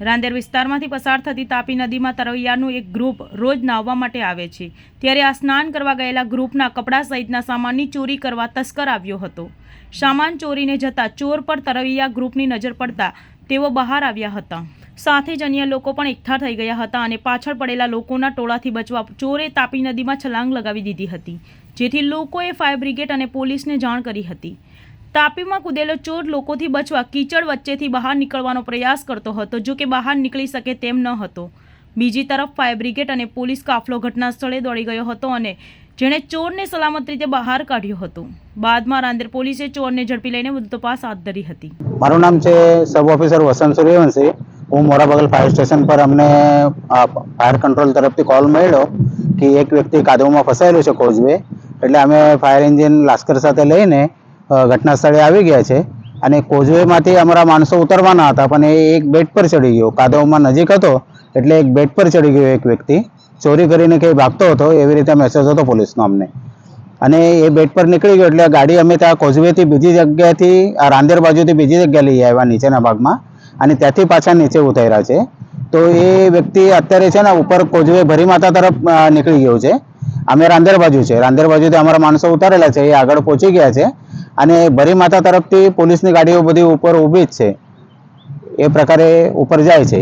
રાંદેર વિસ્તારમાંથી પસાર થતી તાપી નદીમાં તરવૈયાનું એક ગ્રુપ રોજ નાહવા માટે આવે છે. ત્યારે આ સ્નાન કરવા ગયેલા ગ્રુપના કપડાં સહિતના સામાનની ચોરી કરવા તસ્કર આવ્યો હતો. સામાન ચોરીને જતા ચોર પર તરવૈયા ગ્રુપની નજર પડતા તેઓ બહાર આવ્યા હતા. સાથે જ અન્ય લોકો પણ એકઠા થઈ ગયા હતા અને પાછળ પડેલા લોકોના ટોળાથી બચવા ચોરે તાપી નદીમાં છલાંગ લગાવી દીધી હતી. જેથી લોકોએ ફાયર બ્રિગેડ અને પોલીસને જાણ કરી હતી. તાપીમાં કૂદેલો ચોર લોકોથી બચવા કીચડ વચ્ચેથી બહાર નીકળવાનો પ્રયાસ કરતો હતો. જો કે બહાર નીકળી શકે તેમ ન હતો. બીજી તરફ ફાયર બ્રિગેડ અને પોલીસ કાફલો ઘટના સ્થળે દોડી ગયો હતો અને જેણે ચોરને સલામત રીતે બહાર કાઢ્યો હતો. બાદમાં રાંદેર પોલીસે ચોરને ઝડપી લઈને વધુ તપાસ હાથ ધરી હતી. મારું નામ છે સબ ઓફિસર વસંત સૂર્યવંશી. હું મોરાબગલ ફાયર સ્ટેશન પર અમને ફાયર કંટ્રોલ તરફથી કોલ મળ્યો કે એક વ્યક્તિ કાદવમાં ફસાયેલો છે કોઝવે. એટલે અમે ફાયર એન્જિન લાસ્કર સાથે લઈને ઘટના સ્થળે આવી ગયા છે અને કોઝવેમાંથી અમારા માણસો ઉતરવાના હતા, પણ એ એક બેડ પર ચડી ગયો. કાદવમાં નજીક હતો, એટલે એક બેડ પર ચડી ગયો એક વ્યક્તિ. ચોરી કરીને કંઈ ભાગતો હતો, એવી રીતે મેસેજ હતો પોલીસનો અમને. અને એ બેડ પર નીકળી ગયો, એટલે ગાડી અમે ત્યાં કોઝવેથી બીજી જગ્યાએથી, આ રાંદેર બાજુથી બીજી જગ્યાએ લઈ આવ્યા નીચેના ભાગમાં. અને ત્યાંથી પાછા નીચે ઉતાર્યા છે. તો એ વ્યક્તિ અત્યારે છે ને ઉપર કોઝવે ભરી માતા તરફ નીકળી ગયો છે. અમે રાંદેર બાજુ છે. રાંદેર બાજુથી અમારા માણસો ઉતારેલા છે, એ આગળ પહોંચી ગયા છે. અને ભરી માતા તરફથી પોલીસની ગાડીઓ બધી ઉપર ઊભી જ છે. એ પ્રકારે ઉપર જાય છે.